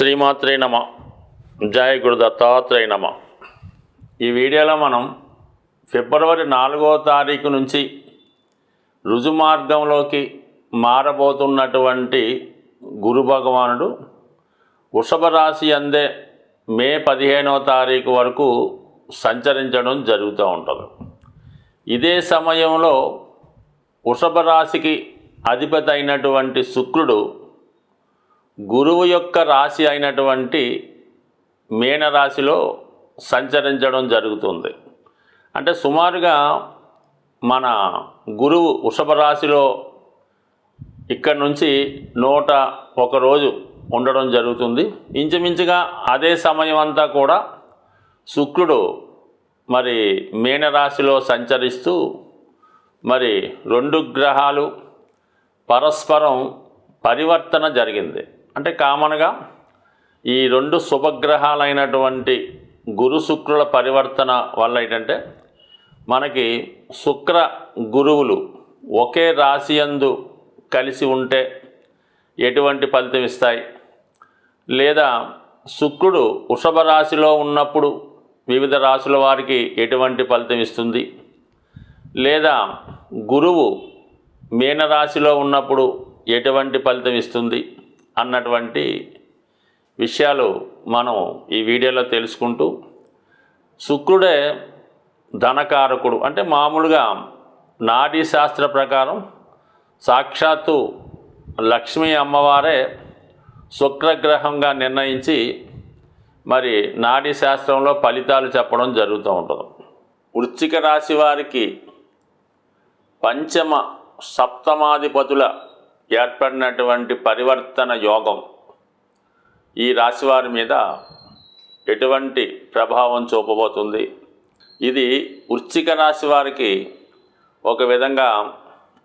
శ్రీమాత్రే నమ. జయ గురు దత్తాత్రేయ నమ. ఈ వీడియోలో మనం ఫిబ్రవరి నాలుగో తారీఖు నుంచి రుజుమార్గంలోకి మారబోతున్నటువంటి గురు భగవానుడు వృషభ రాశి అందే మే పదిహేనవ తారీఖు వరకు సంచరించడం జరుగుతూ ఉంటుంది. ఇదే సమయంలో వృషభ రాశికి అధిపతి అయినటువంటి శుక్రుడు గురువు యొక్క రాశి అయినటువంటి మీనరాశిలో సంచరించడం జరుగుతుంది. అంటే సుమారుగా మన గురువు వృషభ రాశిలో ఇక్కడ నుంచి నూట ఒక రోజు ఉండడం జరుగుతుంది. ఇంచుమించుగా అదే సమయం అంతా కూడా శుక్రుడు మరి మీనరాశిలో సంచరిస్తూ మరి రెండు గ్రహాలు పరస్పరం పరివర్తన జరిగింది. అంటే కామన్గా ఈ రెండు శుభగ్రహాలైనటువంటి గురు శుక్రుల పరివర్తన వల్ల ఏంటంటే మనకి శుక్ర గురువులు ఒకే రాశి యందు కలిసి ఉంటే ఎటువంటి ఫలితం ఇస్తాయి? లేదా శుక్రుడు వృషభ రాశిలో ఉన్నప్పుడు వివిధ రాశుల వారికి ఎటువంటి ఫలితం ఇస్తుంది? లేదా గురువు మీనరాశిలో ఉన్నప్పుడు ఎటువంటి ఫలితం ఇస్తుంది? అన్నటువంటి విషయాలు మనం ఈ వీడియోలో తెలుసుకుంటూ శుక్రుడే ధనకారకుడు. అంటే మామూలుగా నాడీ శాస్త్ర ప్రకారం సాక్షాత్తు లక్ష్మీ అమ్మవారే శుక్రగ్రహంగా నిర్ణయించి మరి నాడీ శాస్త్రంలో ఫలితాలు చెప్పడం జరుగుతూ ఉంటుంది. వృశ్చిక రాశి వారికి పంచమ సప్తమాధిపతుల ఏర్పడినటువంటి పరివర్తన యోగం ఈ రాశివారి మీద ఎటువంటి ప్రభావం చూపబోతుంది? ఇది వృశ్చిక రాశి వారికి ఒక విధంగా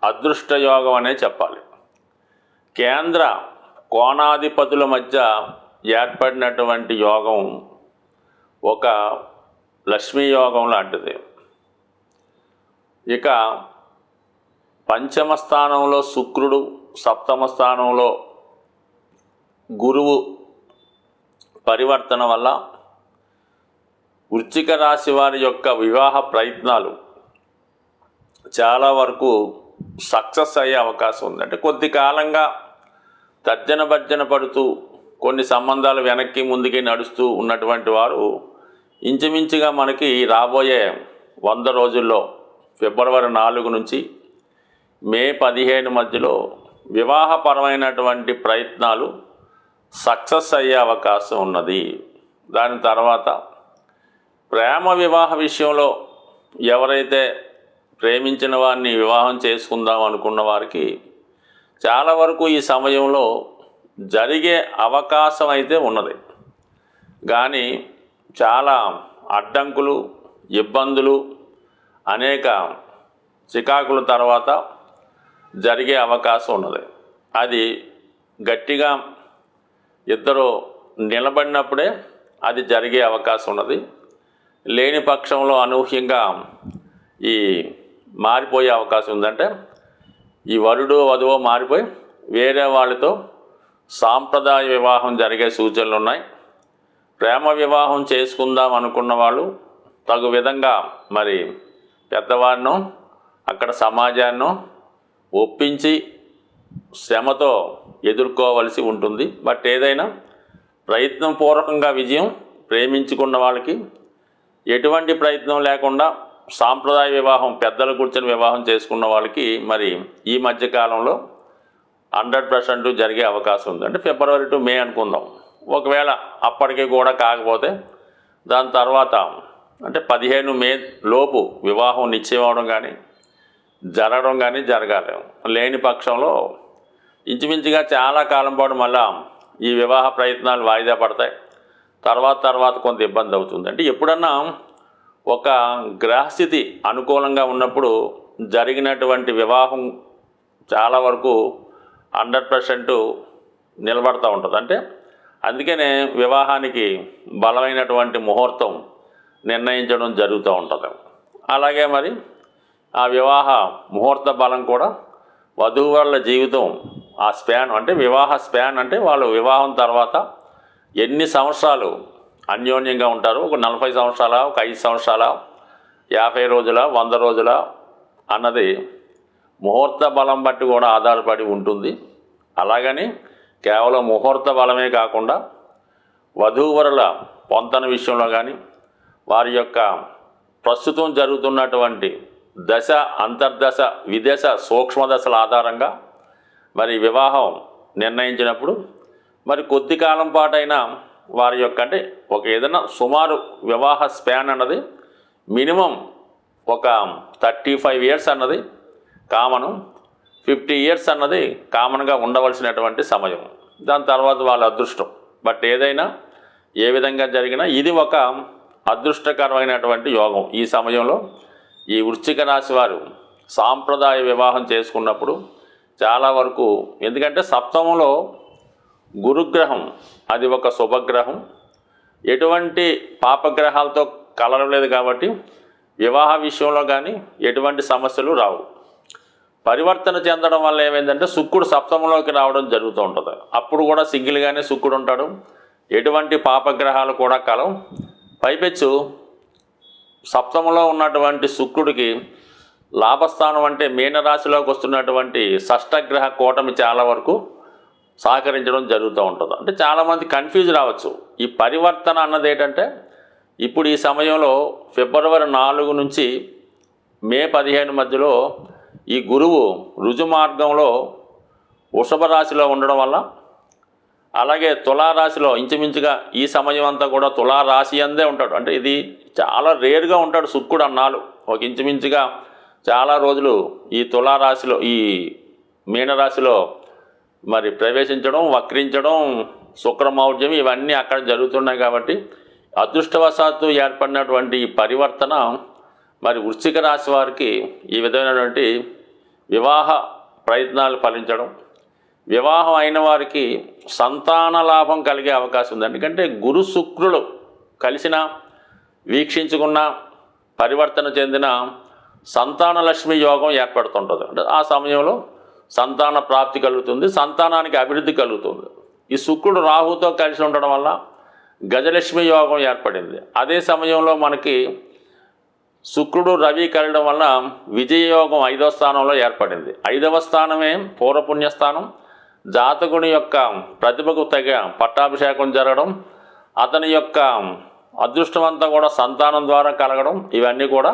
అదృష్ట యోగం అనే చెప్పాలి. కేంద్ర కోణాధిపతుల మధ్య ఏర్పడినటువంటి యోగం ఒక లక్ష్మీ యోగం లాంటిది. ఇక పంచమ స్థానంలో శుక్రుడు సప్తమ స్థానంలో గురువు పరివర్తన వల్ల వృచ్చిక రాశి వారి యొక్క వివాహ ప్రయత్నాలు చాలా వరకు సక్సెస్ అయ్యే అవకాశం ఉంది. అంటే కొద్ది కాలంగా తర్జన భర్జన పడుతూ కొన్ని సంబంధాలు వెనక్కి ముందుకి నడుస్తూ ఉన్నటువంటి వారు ఇంచుమించుగా మనకి రాబోయే వంద రోజుల్లో ఫిబ్రవరి నాలుగు నుంచి మే పదిహేను మధ్యలో వివాహపరమైనటువంటి ప్రయత్నాలు సక్సెస్ అయ్యే అవకాశం ఉన్నది. దాని తర్వాత ప్రేమ వివాహ విషయంలో ఎవరైతే ప్రేమించిన వారిని వివాహం చేసుకుందాం అనుకున్న వారికి చాలా వరకు ఈ సమయంలో జరిగే అవకాశం అయితే ఉన్నది. కానీ చాలా అడ్డంకులు ఇబ్బందులు అనేక చికాకుల తర్వాత జరిగే అవకాశం ఉన్నది. అది గట్టిగా ఇద్దరు నిలబడినప్పుడే అది జరిగే అవకాశం ఉన్నది. లేని పక్షంలో అనూహ్యంగా ఈ మారిపోయే అవకాశం ఉందంటే ఈ వరుడు వధువు మారిపోయి వేరే వాళ్ళతో సాంప్రదాయ వివాహం జరిగే సూచనలు ఉన్నాయి. ప్రేమ వివాహం చేసుకుందాం అనుకున్న వాళ్ళు తగు విధంగా మరి పెద్దవారినో అక్కడ సమాజాన్నో ఒప్పించి శ్రమతో ఎదుర్కోవలసి ఉంటుంది. బట్ ఏదైనా ప్రయత్నం పూర్వకంగా విజయం ప్రేమించుకున్న వాళ్ళకి ఎటువంటి ప్రయత్నం లేకుండా సాంప్రదాయ వివాహం పెద్దలు కూర్చొని వివాహం చేసుకున్న వాళ్ళకి మరి ఈ మధ్యకాలంలో హండ్రెడ్ పర్సెంట్ జరిగే అవకాశం ఉంది. అంటే ఫిబ్రవరి టు మే అనుకుందాం. ఒకవేళ అప్పటికి కూడా కాకపోతే దాని తర్వాత అంటే పదిహేను మే లోపు వివాహం నిశ్చయం అవడం కానీ జరగడం కానీ జరగలేము లేని పక్షంలో ఇంచుమించుగా చాలా కాలం పాటు మళ్ళా ఈ వివాహ ప్రయత్నాలు వాయిదా పడతాయి. తర్వాత తర్వాత కొంత ఇబ్బంది అవుతుంది. అంటే ఎప్పుడన్నా ఒక గ్రహస్థితి అనుకూలంగా ఉన్నప్పుడు జరిగినటువంటి వివాహం చాలా వరకు హండ్రెడ్ పర్సెంట్ నిలబడతా ఉంటుంది. అంటే అందుకనే వివాహానికి బలమైనటువంటి ముహూర్తం నిర్ణయించడం జరుగుతూ ఉంటుంది. అలాగే మరి ఆ వివాహ ముహూర్త బలం కూడా వధువు వాళ్ళ జీవితం ఆ స్పాన్ అంటే వివాహ స్పాన్ అంటే వాళ్ళు వివాహం తర్వాత ఎన్ని సంవత్సరాలు అన్యోన్యంగా ఉంటారు? ఒక నలభై సంవత్సరాల? ఒక ఐదు సంవత్సరాల? యాభై రోజుల? వంద రోజుల? అన్నది ముహూర్త బలం బట్టి కూడా ఆధారపడి ఉంటుంది. అలాగని కేవలం ముహూర్త బలమే కాకుండా వధూవరుల పొంతన విషయంలో కానీ వారి యొక్క ప్రస్తుతం జరుగుతున్నటువంటి దశ అంతర్దశ విదేశ సూక్ష్మ దశల ఆధారంగా మరి వివాహం నిర్ణయించినప్పుడు మరి కొద్ది కాలం పాటైనా వారి యొక్క అంటే ఒక ఏదైనా సుమారు వివాహ స్పాన్ అన్నది మినిమం ఒక థర్టీ ఫైవ్ ఇయర్స్ అన్నది కామను. ఫిఫ్టీ ఇయర్స్ అన్నది కామన్గా ఉండవలసినటువంటి సమయం. దాని తర్వాత వాళ్ళ అదృష్టం. బట్ ఏదైనా ఏ విధంగా జరిగినా ఇది ఒక అదృష్టకరమైనటువంటి యోగం ఈ సమయంలో. ఈ వృశ్చిక రాశి వారు సాంప్రదాయ వివాహం చేసుకున్నప్పుడు చాలా వరకు ఎందుకంటే సప్తమంలో గురుగ్రహం అది ఒక శుభగ్రహం. ఎటువంటి పాపగ్రహాలతో కలరలేదు కాబట్టి వివాహ విషయంలో కానీ ఎటువంటి సమస్యలు రావు. పరివర్తన చెందడం వల్ల ఏమైందంటే శుక్రుడు సప్తమంలోకి రావడం జరుగుతూ ఉంటుంది. అప్పుడు కూడా సింగిల్గానే శుక్రుడు ఉంటాడు. ఎటువంటి పాపగ్రహాలు కూడా కలవు. పైపెచ్చు సప్తమంలో ఉన్నటువంటి శుక్రుడికి లాభస్థానం అంటే మీనరాశిలోకి వస్తున్నటువంటి షష్టగ్రహ కూటమి చాలా వరకు సహకరించడం జరుగుతూ ఉంటుంది. అంటే చాలామంది కన్ఫ్యూజ్ రావచ్చు. ఈ పరివర్తన అన్నది ఏంటంటే ఇప్పుడు ఈ సమయంలో ఫిబ్రవరి నాలుగు నుంచి మే పదిహేను మధ్యలో ఈ గురువు రుజుమార్గంలో వృషభ రాశిలో ఉండడం వల్ల అలాగే తులారాశిలో ఇంచుమించుగా ఈ సమయం అంతా కూడా తులారాశి అందే ఉంటాడు. అంటే ఇది చాలా రేరుగా ఉంటాడు శుక్రుడు అన్నాలు ఒక ఇంచుమించుగా చాలా రోజులు ఈ తులారాశిలో ఈ మీనరాశిలో మరి ప్రవేశించడం వక్రించడం శుక్రమౌర్జం ఇవన్నీ అక్కడ జరుగుతున్నాయి కాబట్టి అదృష్టవశాత్తు ఏర్పడినటువంటి ఈ పరివర్తన మరి వృశ్చిక రాశి వారికి ఈ విధమైనటువంటి వివాహ ప్రయత్నాలు ఫలించడం వివాహం అయిన వారికి సంతాన లాభం కలిగే అవకాశం ఉంది. ఎందుకంటే గురు శుక్రులు కలిసిన వీక్షించుకున్న పరివర్తన చెందిన సంతాన లక్ష్మి యోగం ఏర్పడుతుంటుంది. అంటే ఆ సమయంలో సంతాన ప్రాప్తి కలుగుతుంది సంతానానికి అభివృద్ధి కలుగుతుంది. ఈ శుక్రుడు రాహుతో కలిసి ఉండడం వల్ల గజలక్ష్మి యోగం ఏర్పడింది. అదే సమయంలో మనకి శుక్రుడు రవి కలడం వల్ల విజయయోగం ఐదవ స్థానంలో ఏర్పడింది. ఐదవ స్థానమే పూర్వపుణ్యస్థానం జాతకుని యొక్క ప్రతిభకు తగ్గ పట్టాభిషేకం జరగడం అతని యొక్క అదృష్టమంతా కూడా సంతానం ద్వారా కలగడం ఇవన్నీ కూడా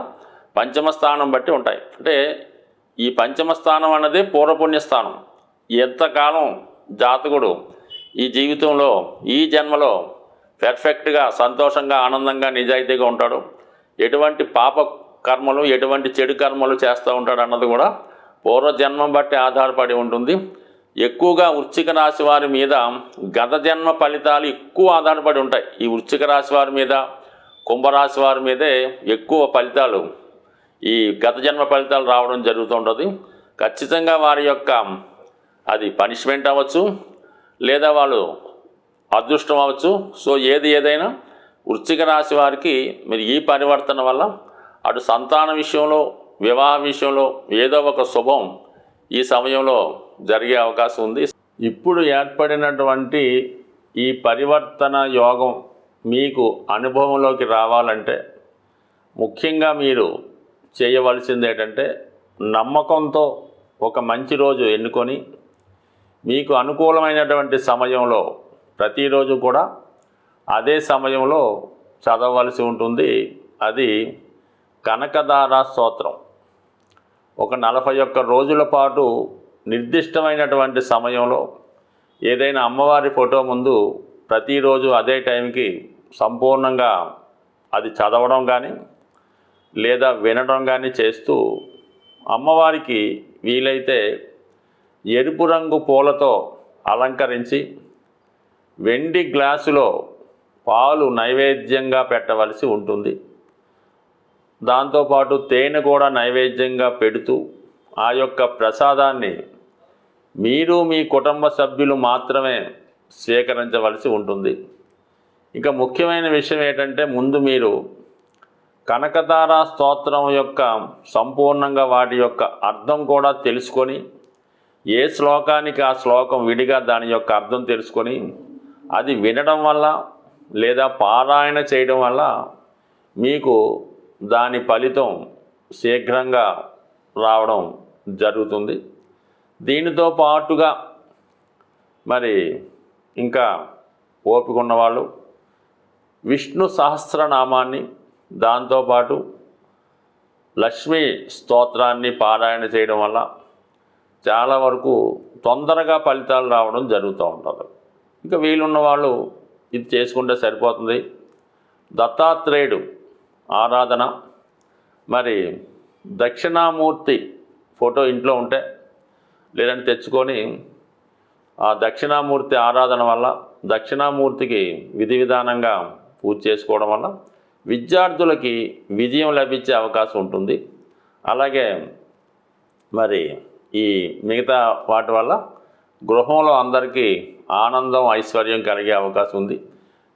పంచమ స్థానం బట్టి ఉంటాయి. అంటే ఈ పంచమ స్థానం అన్నది పూర్వపుణ్యస్థానం ఎంతకాలం జాతకుడు ఈ జీవితంలో ఈ జన్మలో పెర్ఫెక్ట్గా సంతోషంగా ఆనందంగా నిజాయితీగా ఉంటాడు? ఎటువంటి పాప కర్మలు ఎటువంటి చెడు కర్మలు చేస్తూ ఉంటాడు అన్నది కూడా పూర్వజన్మం బట్టి ఆధారపడి ఉంటుంది. ఎక్కువగా వృశ్చిక రాశి వారి మీద గత జన్మ ఫలితాలు ఎక్కువ ఆధారపడి ఉంటాయి. ఈ వృశ్చిక రాశి వారి మీద కుంభరాశి వారి మీదే ఎక్కువ ఫలితాలు ఈ గత జన్మ ఫలితాలు రావడం జరుగుతూ ఉంటుంది. ఖచ్చితంగా వారి యొక్క అది పనిష్మెంట్ అవ్వచ్చు లేదా వాళ్ళు అదృష్టం అవ్వచ్చు. సో ఏది ఏదైనా వృశ్చిక రాశి వారికి మీరు ఈ పరివర్తన వల్ల అటు సంతాన విషయంలో వివాహ విషయంలో ఏదో ఒక శుభం ఈ సమయంలో జరిగే అవకాశం ఉంది. ఇప్పుడు ఏర్పడినటువంటి ఈ పరివర్తన యోగం మీకు అనుభవంలోకి రావాలంటే ముఖ్యంగా మీరు చేయవలసింది ఏంటంటే నమ్మకంతో ఒక మంచి రోజు ఎన్నుకొని మీకు అనుకూలమైనటువంటి సమయంలో ప్రతిరోజు కూడా అదే సమయంలో చదవవలసి ఉంటుంది. అది కనకదార స్తోత్రం. ఒక నలభై ఒక్క రోజుల పాటు నిర్దిష్టమైనటువంటి సమయంలో ఏదైనా అమ్మవారి ఫోటో ముందు ప్రతిరోజు అదే టైంకి సంపూర్ణంగా అది చదవడం కానీ లేదా వినడం కానీ చేస్తూ అమ్మవారికి వీలైతే ఎరుపు రంగు పూలతో అలంకరించి వెండి గ్లాసులో పాలు నైవేద్యంగా పెట్టవలసి ఉంటుంది. దాంతోపాటు తేనె కూడా నైవేద్యంగా పెడుతూ ఆ యొక్క ప్రసాదాన్ని మీరు మీ కుటుంబ సభ్యులు మాత్రమే స్వీకరించవలసి ఉంటుంది. ఇక ముఖ్యమైన విషయం ఏంటంటే ముందు మీరు కనకతార స్తోత్రం యొక్క సంపూర్ణంగా వాటి యొక్క అర్థం కూడా తెలుసుకొని ఏ శ్లోకానికి ఆ శ్లోకం విడిగా దాని యొక్క అర్థం తెలుసుకొని అది వినడం వల్ల లేదా పారాయణ చేయడం వల్ల మీకు దాని ఫలితం శీఘ్రంగా రావడం జరుగుతుంది. దీనితో పాటుగా మరి ఇంకా ఓపిక ఉన్నవాళ్ళు విష్ణు సహస్రనామాన్ని దాంతోపాటు లక్ష్మీ స్తోత్రాన్ని పారాయణ చేయడం వల్ల చాలా వరకు తొందరగా ఫలితాలు రావడం జరుగుతూ ఉంటుంది. ఇంకా వీలున్న వాళ్ళు ఇది చేసుకుంటే సరిపోతుంది. దత్తాత్రేయుడు ఆరాధన మరి దక్షిణామూర్తి ఫోటో ఇంట్లో ఉంటే లేదంటే తెచ్చుకొని ఆ దక్షిణామూర్తి ఆరాధన వల్ల దక్షిణామూర్తికి విధి విధానంగా పూజ చేసుకోవడం వల్ల విద్యార్థులకి విజయం లభించే అవకాశం ఉంటుంది. అలాగే మరి ఈ మిగతా వాటి వల్ల గృహంలో అందరికీ ఆనందం ఐశ్వర్యం కలిగే అవకాశం ఉంది.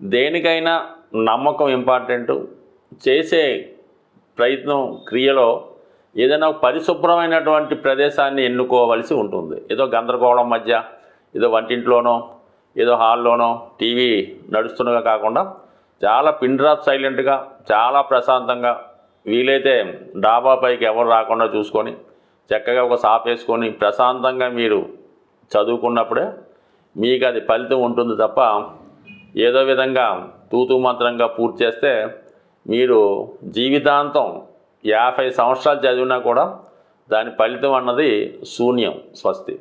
దేనికైనా నమ్మకం ఇంపార్టెంట్. చేసే ప్రయత్నం క్రియలో ఏదైనా పరిశుభ్రమైనటువంటి ప్రదేశాన్ని ఎన్నుకోవలసి ఉంటుంది. ఏదో గందరగోళం మధ్య ఏదో వంటింట్లోనో ఏదో హాల్లోనో టీవీ నడుస్తున్నగా కాకుండా చాలా పిన్ డ్రాప్ సైలెంట్గా చాలా ప్రశాంతంగా వీలైతే డాబా పైకి ఎవరు రాకుండా చూసుకొని చక్కగా ఒక సాప్ వేసుకొని ప్రశాంతంగా మీరు చదువుకున్నప్పుడే మీకు అది ఫలితం ఉంటుంది తప్ప ఏదో విధంగా తూతూ మంత్రంగా పూర్తి చేస్తే మీరు జీవితాంతం యాభై సంవత్సరాలు చదివినా కూడా దాని ఫలితం అన్నది శూన్యం స్వస్తి.